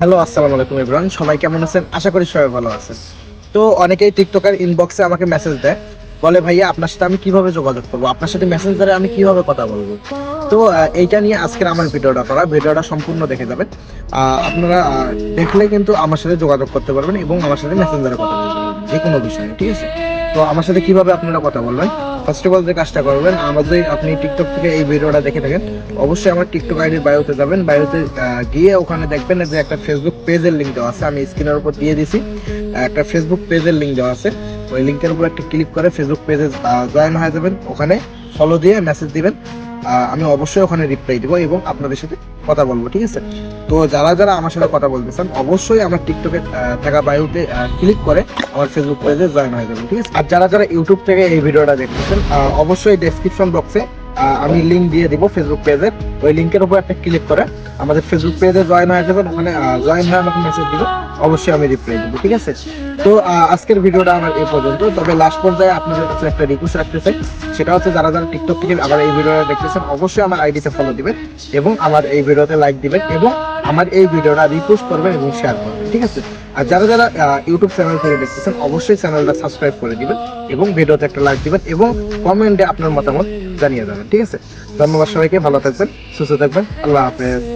Hello আসসালামু আলাইকুম ইব্রাহিম সবাই কেমন আছেন? আশা করি সবাই ভালো আছেন। তো অনেকেই টিকটকের ইনবক্সে আমাকে মেসেজ দেয়। বলে, ভাইয়া, আপনার সাথে আমি কীভাবে যোগাযোগ করব? আপনার সাথে মেসেজ দ্বারা আমি কীভাবে কথা বলব? তো এইটা নিয়ে আজকের আমার ভিডিওটা করা। ভিডিওটা সম্পূর্ণ দেখে যাবেন। আপনারা দেখলে কিন্তু আমার সাথে যোগাযোগ করতে পারবেন এবং আমার সাথে মেসেঞ্জারে কথা বলতে পারবেন। যে কোনো বিষয়ে, ঠিক আছে? তো আমার সাথে কীভাবে আপনারা কথা বলবেন? ফার্স্ট অফ অল যে কাজটা করবেন আমাদের আপনি টিকটক থেকে এই ভিডিওটা দেখে থাকেন, অবশ্যই আমার টিকটক আইডির বায়োতে যাবেন। বায়োতে গিয়ে ওখানে দেখবেন যে একটা ফেসবুক পেজের লিঙ্ক দেওয়া আছে। আমি স্ক্রিনের উপর দিয়ে দিছি। একটা ফেসবুক পেজের লিঙ্ক দেওয়া আছে। ওই লিঙ্কের উপর একটা ক্লিক করে ফেসবুক পেজে জয়েন হয়ে যাবেন। ওখানে ফলো দিয়ে মেসেজ দিবেন। আমি অবশ্যই ওখানে রিপ্লাই দিব এবং আপনাদের সাথে কথা বলব, ঠিক আছে? তো যারা যারা আমার সাথে কথা বলতে চান অবশ্যই আমার টিকটকে থাকা বায়োতে ক্লিক করে আমার ফেসবুক পেজে জয়েন হয়ে যাবেন ঠিক আছে? আর যারা যারা ইউটিউব থেকে এই ভিডিওটা দেখতেছেন অবশ্যই ডেসক্রিপশন বক্সে আমি লিঙ্ক দিয়ে দিব ফেসবুক পেজের ওই লিঙ্কের উপর একটা ক্লিক করে আমাদের ফেসবুক পেজে জয়েন হয়ে যাবেন। ওখানে জয়েন হয়ে আমাকে মেসেজ দিব। অবশ্যই আমি রিপ্লাই দিব, ঠিক আছে? তো আজকের ভিডিওটা আমার এই পর্যন্ত। তবে লাস্ট পর্যায়ে আপনাদের কাছে একটা রিকোয়েস্ট রাখতে চাই। সেটা হচ্ছে, যারা যারা টিকটক থেকে আমার এই ভিডিওটা দেখতেছেন, অবশ্যই আমার আইডিতে ফলো দিবেন এবং আমার এই ভিডিওতে লাইক দিবেন এবং আমার এই ভিডিওটা রিপোস্ট করবেন এবং শেয়ার করবেন, ঠিক আছে? আর যারা যারা ইউটিউব চ্যানেল থেকে দেখতেছেন, অবশ্যই চ্যানেলটা সাবস্ক্রাইব করে দিবেন এবং ভিডিওতে একটা লাইক দিবেন এবং কমেন্টে আপনার মতামত জানিয়ে যাবেন ঠিক আছে? ধন্যবাদ সবাইকে, ভালো থাকবেন, সুস্থ থাকবেন, আল্লাহ হাফেজ।